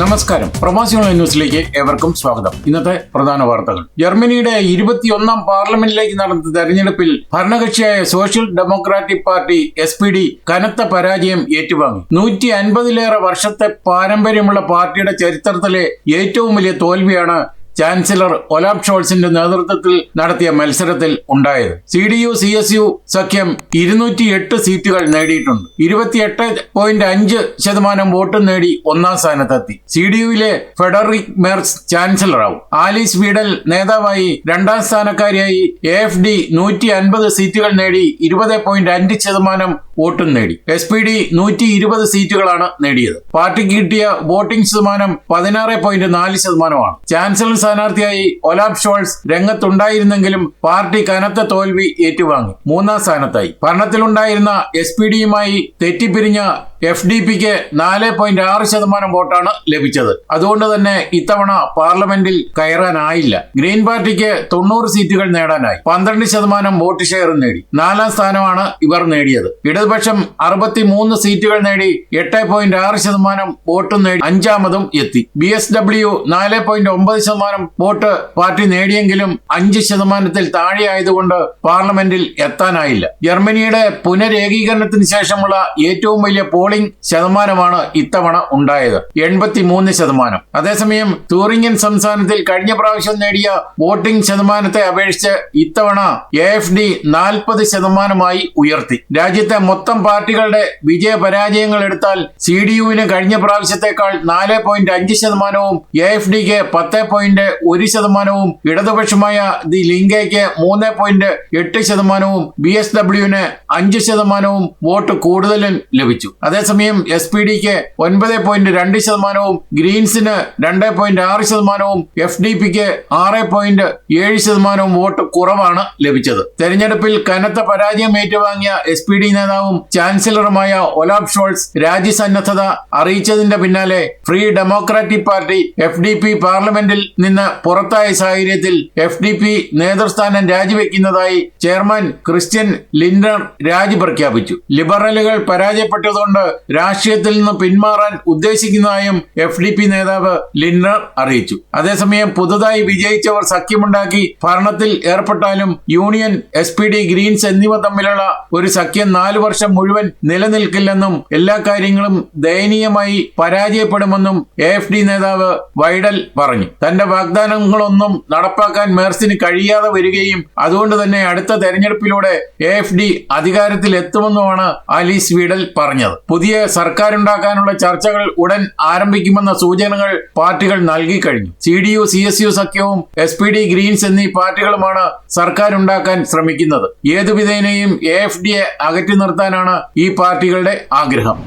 നമസ്കാരം. പ്രവാസികൾ ന്യൂസിലേക്ക് ഏവർക്കും സ്വാഗതം. ഇന്നത്തെ പ്രധാന വാർത്തകൾ. ജർമ്മനിയുടെ ഇരുപത്തിയൊന്നാം പാർലമെന്റിലേക്ക് നടന്ന തെരഞ്ഞെടുപ്പിൽ ഭരണകക്ഷിയായ social democratic party S P D കനത്ത പരാജയം ഏറ്റുവാങ്ങി. നൂറ്റി അൻപതിലേറെ വർഷത്തെ പാരമ്പര്യമുള്ള പാർട്ടിയുടെ ചരിത്രത്തിലെ ഏറ്റവും വലിയ തോൽവിയാണ് ചാൻസലർ ഒലാബ് ഷോൾസിന്റെ നേതൃത്വത്തിൽ നടത്തിയ മത്സരത്തിൽ ഉണ്ടായത്. C D U C S U സഖ്യം ഇരുന്നൂറ്റി എട്ട് സീറ്റുകൾ നേടിയിട്ടുണ്ട്. ഇരുപത്തിയെട്ട് പോയിന്റ് അഞ്ച് ശതമാനം വോട്ട് നേടി ഒന്നാം സ്ഥാനത്തെത്തി. സി ഡി യുവിലെ ഫെഡറിക് മെർസ് ചാൻസലറാവും. ആലീസ് വീഡൽ നേതാവായി രണ്ടാം സ്ഥാനക്കാരിയായി എ എഫ് ഡി നൂറ്റി അൻപത് സീറ്റുകൾ നേടി ഇരുപത് പോയിന്റ് അഞ്ച് ശതമാനം വോട്ടും നേടി. എസ് പി ഡി നൂറ്റി ഇരുപത് സീറ്റുകളാണ് നേടിയത്. പാർട്ടിക്ക് കിട്ടിയ വോട്ടിംഗ് ശതമാനം പതിനാറ് പോയിന്റ് നാല് ശതമാനമാണ്. ചാൻസലർ സ്ഥാനാർത്ഥിയായി ഒലാബ് ഷോൾസ് രംഗത്തുണ്ടായിരുന്നെങ്കിലും പാർട്ടി കനത്ത തോൽവി ഏറ്റുവാങ്ങി. മൂന്നാം സ്ഥാനത്തായി. ഭരണത്തിലുണ്ടായിരുന്ന എസ് പി ഡിയുമായി തെറ്റിപ്പിരിഞ്ഞ എഫ് ഡി പിക്ക് നാല് പോയിന്റ് ആറ് ശതമാനം വോട്ടാണ് ലഭിച്ചത്. അതുകൊണ്ട് തന്നെ ഇത്തവണ പാർലമെന്റിൽ കയറാനായില്ല. ഗ്രീൻ പാർട്ടിക്ക് തൊണ്ണൂറ് സീറ്റുകൾ നേടാനായി. പന്ത്രണ്ട് ശതമാനം വോട്ട് ഷെയർ നേടി. നാലാം സ്ഥാനമാണ് ഇവർ നേടിയത്. ഇടതുപക്ഷം അറുപത്തി മൂന്ന് സീറ്റുകൾ നേടി എട്ട് പോയിന്റ് ആറ് ശതമാനം വോട്ടും നേടി അഞ്ചാമതും എത്തി. ബി എസ് ഡബ്ല്യു നാല് പോയിന്റ് ഒമ്പത് ശതമാനം വോട്ട് പാർട്ടി നേടിയെങ്കിലും അഞ്ച് ശതമാനത്തിൽ താഴെയായതുകൊണ്ട് പാർലമെന്റിൽ എത്താനായില്ല. ജർമ്മനിയുടെ പുനരേകീകരണത്തിന് ശേഷമുള്ള ഏറ്റവും വലിയ പോളിംഗ് ശതമാനമാണ് ഇത്തവണ ഉണ്ടായത്. എൺപത്തിമൂന്ന് ശതമാനം. അതേസമയം ടൂറിംഗൻ സംസ്ഥാനത്തിൽ കഴിഞ്ഞ പ്രാവശ്യം നേടിയ വോട്ടിംഗ് ശതമാനത്തെ അപേക്ഷിച്ച് ഇത്തവണ എ എഫ് ഡി നാൽപ്പത് ശതമാനമായി ഉയർത്തി. രാജ്യത്തെ മൊത്തം പാർട്ടികളുടെ വിജയ പരാജയങ്ങൾ എടുത്താൽ സി ഡി യുവിന് കഴിഞ്ഞ പ്രാവശ്യത്തെക്കാൾ നാല് പോയിന്റ് അഞ്ച് ശതമാനവും എ എഫ് ഡിക്ക് പത്ത് പോയിന്റ് ഒരു ശതമാനവും ഇടതുപക്ഷമായ ദി ലിങ്കയ്ക്ക് മൂന്ന് പോയിന്റ് എട്ട് ശതമാനവും ബി എസ് ഡബ്ല്യുവിന് അഞ്ച് ശതമാനവും വോട്ട് കൂടുതലും ലഭിച്ചു. അതേസമയം എസ് പി ഡിക്ക് ഒൻപത് പോയിന്റ് രണ്ട് ശതമാനവും ഗ്രീൻസിന് രണ്ട് പോയിന്റ് ആറ് ശതമാനവും എഫ് ഡി പിക്ക് ആറ് പോയിന്റ് ഏഴ് ശതമാനവും വോട്ട് കുറവാണ് ലഭിച്ചത്. തെരഞ്ഞെടുപ്പിൽ കനത്ത പരാജയം ഏറ്റുവാങ്ങിയ എസ് പി ഡി നേതാവും ചാൻസലറുമായ ഒലാബ് ഷോൾസ് രാജ്യസന്നദ്ധത അറിയിച്ചതിന്റെ പിന്നാലെ free democratic party F D P പാർലമെന്റിൽ നിന്ന് പുറത്തായ സാഹചര്യത്തിൽ എഫ് ഡി പി നേതൃസ്ഥാനം രാജിവെക്കുന്നതായി ചെയർമാൻ ക്രിസ്ത്യൻ ലിൻഡർ രാജി പ്രഖ്യാപിച്ചു. ലിബറലുകൾ പരാജയപ്പെട്ടതുകൊണ്ട് രാഷ്ട്രീയത്തിൽ നിന്ന് പിന്മാറാൻ ഉദ്ദേശിക്കുന്നതായും എഫ് ഡി പി നേതാവ് ലിന്നർ അറിയിച്ചു. അതേസമയം പുതുതായി വിജയിച്ചവർ സഖ്യമുണ്ടാക്കി ഭരണത്തിൽ ഏർപ്പെട്ടാലും union S P D Greens എന്നിവ തമ്മിലുള്ള ഒരു സഖ്യം നാലു വർഷം മുഴുവൻ നിലനിൽക്കില്ലെന്നും എല്ലാ കാര്യങ്ങളും ദയനീയമായി പരാജയപ്പെടുമെന്നും എ എഫ് ഡി നേതാവ് വൈഡൽ പറഞ്ഞു. തന്റെ വാഗ്ദാനങ്ങളൊന്നും നടപ്പാക്കാൻ മേഴ്സിന് കഴിയാതെ വരികയും അതുകൊണ്ട് തന്നെ അടുത്ത തെരഞ്ഞെടുപ്പിലൂടെ എ എഫ് ഡി അധികാരത്തിൽ എത്തുമെന്നുമാണ് ആലീസ് വീഡൽ പറഞ്ഞത്. പുതിയ സർക്കാർ ഉണ്ടാക്കാനുള്ള ചർച്ചകൾ ഉടൻ ആരംഭിക്കുമെന്ന സൂചനകൾ പാർട്ടികൾ നൽകി കഴിഞ്ഞു C D U C S U സഖ്യവും എസ് പി ഡി ഗ്രീൻസ് എന്നീ പാർട്ടികളുമാണ് സർക്കാർ ഉണ്ടാക്കാൻ ശ്രമിക്കുന്നത് ഏതുവിധേനയും എ എഫ് ഡിയെ അകറ്റി നിർത്താനാണ് ഈ പാർട്ടികളുടെ ആഗ്രഹം.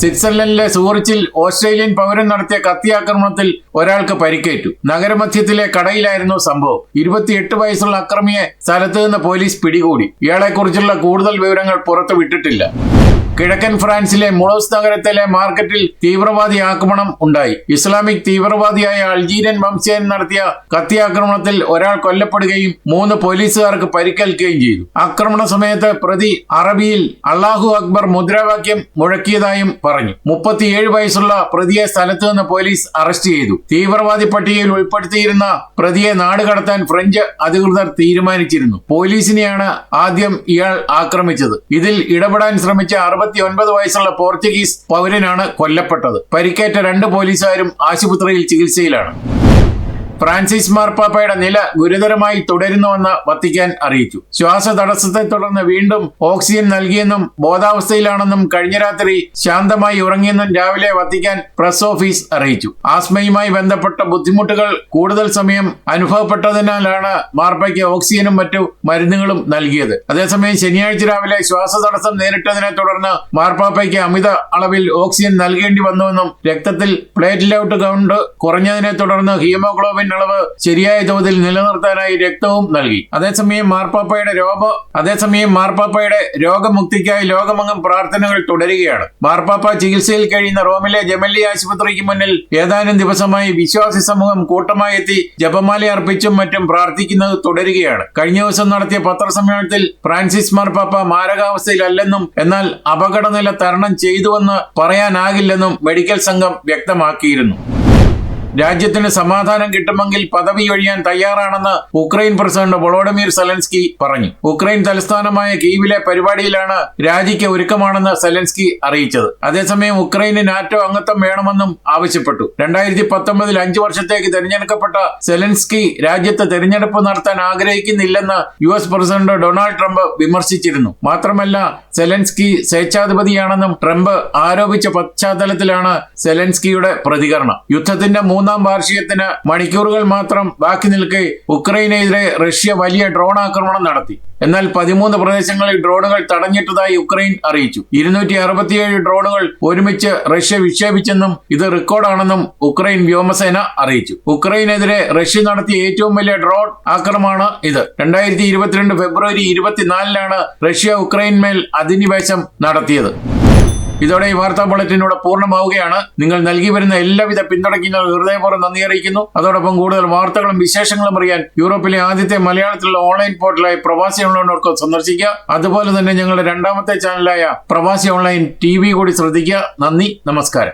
സ്വിറ്റ്സർലൻഡിലെ സൂറിച്ചിൽ ഓസ്ട്രേലിയൻ പൗരൻ നടത്തിയ കത്തിയാക്രമണത്തിൽ ഒരാൾക്ക് പരിക്കേറ്റു. നഗരമധ്യത്തിലെ കടയിലായിരുന്നു സംഭവം. ഇരുപത്തിയെട്ട് വയസ്സുള്ള അക്രമിയെ സ്ഥലത്ത് നിന്ന് പോലീസ് പിടികൂടി. ഇയാളെക്കുറിച്ചുള്ള കൂടുതൽ വിവരങ്ങൾ പുറത്തു വിട്ടിട്ടില്ല കിഴക്കൻ ഫ്രാൻസിലെ മുളോസ് നഗരത്തിലെ മാർക്കറ്റിൽ തീവ്രവാദി ആക്രമണം ഉണ്ടായി. ഇസ്ലാമിക് തീവ്രവാദിയായ അൾജീരിയൻ വംശീയൻ നടത്തിയ കത്തിയാക്രമണത്തിൽ ഒരാൾ കൊല്ലപ്പെടുകയും മൂന്ന് പോലീസുകാർക്ക് പരിക്കേൽക്കുകയും ചെയ്തു. ആക്രമണ സമയത്ത് പ്രതി അറബിയിൽ അള്ളാഹു അക്ബർ മുദ്രാവാക്യം മുഴക്കിയതായും പറഞ്ഞു. മുപ്പത്തിയേഴ് വയസ്സുള്ള പ്രതിയെ സ്ഥലത്ത് നിന്ന് പോലീസ് അറസ്റ്റ് ചെയ്തു. തീവ്രവാദി പട്ടികയിൽ ഉൾപ്പെടുത്തിയിരുന്ന പ്രതിയെ നാടുകടത്താൻ ഫ്രഞ്ച് അധികൃതർ തീരുമാനിച്ചിരുന്നു. പോലീസിനെയാണ് ആദ്യം ഇയാൾ ആക്രമിച്ചത്. ഇതിൽ ഇടപെടാൻ ശ്രമിച്ച അറുപത്തി ഒൻപത് വയസ്സുള്ള പോർച്ചുഗീസ് പൗരനാണ് കൊല്ലപ്പെട്ടത്. പരിക്കേറ്റ രണ്ട് പോലീസുകാരും ആശുപത്രിയിൽ ചികിത്സയിലാണ്. ഫ്രാൻസിസ് മാർപ്പാപ്പയുടെ നില ഗുരുതരമായി തുടരുന്നുവെന്ന് വത്തിക്കാൻ അറിയിച്ചു. ശ്വാസ തടസ്സത്തെ തുടർന്ന് വീണ്ടും ഓക്സിജൻ നൽകിയെന്നും ബോധാവസ്ഥയിലാണെന്നും കഴിഞ്ഞ രാത്രി ശാന്തമായി ഉറങ്ങിയെന്നും രാവിലെ വത്തിക്കാൻ പ്രസ് ഓഫീസ് അറിയിച്ചു. ആസ്മയുമായി ബന്ധപ്പെട്ട ബുദ്ധിമുട്ടുകൾ കൂടുതൽ സമയം അനുഭവപ്പെട്ടതിനാലാണ് മാർപ്പയ്ക്ക് ഓക്സിജനും മറ്റു മരുന്നുകളും നൽകിയത്. അതേസമയം ശനിയാഴ്ച രാവിലെ ശ്വാസ തടസ്സം നേരിട്ടതിനെ തുടർന്ന് മാർപ്പാപ്പയ്ക്ക് അമിത അളവിൽ ഓക്സിജൻ നൽകേണ്ടി വന്നുവെന്നും രക്തത്തിൽ പ്ലേറ്റ്ലൗട്ട് കൗണ്ട് കുറഞ്ഞതിനെ തുടർന്ന് ഹീമോഗ്ലോബിൻ അളവ് ശരിയായ തോതിൽ നിലനിർത്താനായി രക്തവും നൽകി. അതേസമയം മാർപ്പാപ്പയുടെ രോഗ അതേസമയം മാർപ്പാപ്പയുടെ രോഗമുക്തിക്കായി ലോകമങ്ങും പ്രാർത്ഥനകൾ തുടരുകയാണ്. മാർപ്പാപ്പ ചികിത്സയിൽ കഴിയുന്ന റോമിലെ ജമല്ലി ആശുപത്രിക്ക് മുന്നിൽ ഏതാനും ദിവസമായി വിശ്വാസി സമൂഹം കൂട്ടമായി എത്തി ജപമാല അർപ്പിച്ചും മറ്റും പ്രാർത്ഥിക്കുന്നത് തുടരുകയാണ്. കഴിഞ്ഞ ദിവസം നടത്തിയ പത്രസമ്മേളനത്തിൽ ഫ്രാൻസിസ് മാർപ്പാപ്പ മാരകാവസ്ഥയിലല്ലെന്നും എന്നാൽ അപകടനില തരണം ചെയ്തുവെന്ന് പറയാനാകില്ലെന്നും മെഡിക്കൽ സംഘം വ്യക്തമാക്കിയിരുന്നു. രാജ്യത്തിന് സമാധാനം കിട്ടുമെങ്കിൽ പദവി ഒഴിയാൻ തയ്യാറാണെന്ന് ഉക്രൈൻ പ്രസിഡന്റ് വൊളോഡിമിർ സെലൻസ്കി പറഞ്ഞു. ഉക്രൈൻ തലസ്ഥാനമായ കീവിലെ പരിപാടിയിലാണ് രാജിക്ക് ഒരുക്കമാണെന്ന് സെലൻസ്കി അറിയിച്ചത്. അതേസമയം ഉക്രൈന് നാറ്റോ അംഗത്വം വേണമെന്നും ആവശ്യപ്പെട്ടു. രണ്ടായിരത്തി പത്തൊമ്പതിൽ അഞ്ചു വർഷത്തേക്ക് തെരഞ്ഞെടുക്കപ്പെട്ട സെലൻസ്കി രാജ്യത്ത് തെരഞ്ഞെടുപ്പ് നടത്താൻ ആഗ്രഹിക്കുന്നില്ലെന്ന് U S president Donald Trump വിമർശിച്ചിരുന്നു. മാത്രമല്ല സെലൻസ്കി സ്വേച്ഛാധിപതിയാണെന്നും ട്രംപ് ആരോപിച്ച പശ്ചാത്തലത്തിലാണ് സെലൻസ്കിയുടെ പ്രതികരണം. യുദ്ധത്തിന്റെ വാർഷികത്തിന് മണിക്കൂറുകൾ മാത്രം ബാക്കി നിൽക്കെ ഉക്രൈനെതിരെ റഷ്യ വലിയ ഡ്രോൺ ആക്രമണം നടത്തി. എന്നാൽ പതിമൂന്ന് പ്രദേശങ്ങളിൽ ഡ്രോണുകൾ തടഞ്ഞിട്ടതായി ഉക്രൈൻ അറിയിച്ചു. ഇരുന്നൂറ്റി അറുപത്തിയേഴ് ഡ്രോണുകൾ ഒരുമിച്ച് റഷ്യ വിക്ഷേപിച്ചെന്നും ഇത് റെക്കോർഡാണെന്നും ഉക്രൈൻ വ്യോമസേന അറിയിച്ചു. ഉക്രൈനെതിരെ റഷ്യ നടത്തിയ ഏറ്റവും വലിയ ഡ്രോൺ ആക്രമണമാണ് ഇത്. രണ്ടായിരത്തി ഇരുപത്തിരണ്ട് ഫെബ്രുവരി ഇരുപത്തിനാലിലാണ് റഷ്യ ഉക്രൈൻ മേൽ അധിനിവേശം നടത്തിയത്. ഇതോടെ ഈ വാർത്താ ബുള്ളറ്റിനോട് പൂർണമാവുകയാണ്. നിങ്ങൾ നൽകി വരുന്ന എല്ലാവിധ പിന്തുണയ്ക്കും ഞങ്ങൾ ഹൃദയപൂർവം നന്ദി അറിയിക്കുന്നു. അതോടൊപ്പം കൂടുതൽ വാർത്തകളും വിശേഷങ്ങളും അറിയാൻ യൂറോപ്പിലെ ആദ്യത്തെ മലയാളത്തിലുള്ള ഓൺലൈൻ പോർട്ടലായ പ്രവാസി ഓൺലൈൻ സന്ദർശിക്കുക. അതുപോലെ തന്നെ ഞങ്ങളുടെ രണ്ടാമത്തെ ചാനലായ പ്രവാസി ഓൺലൈൻ ടി കൂടി ശ്രദ്ധിക്കുക. നന്ദി നമസ്കാരം.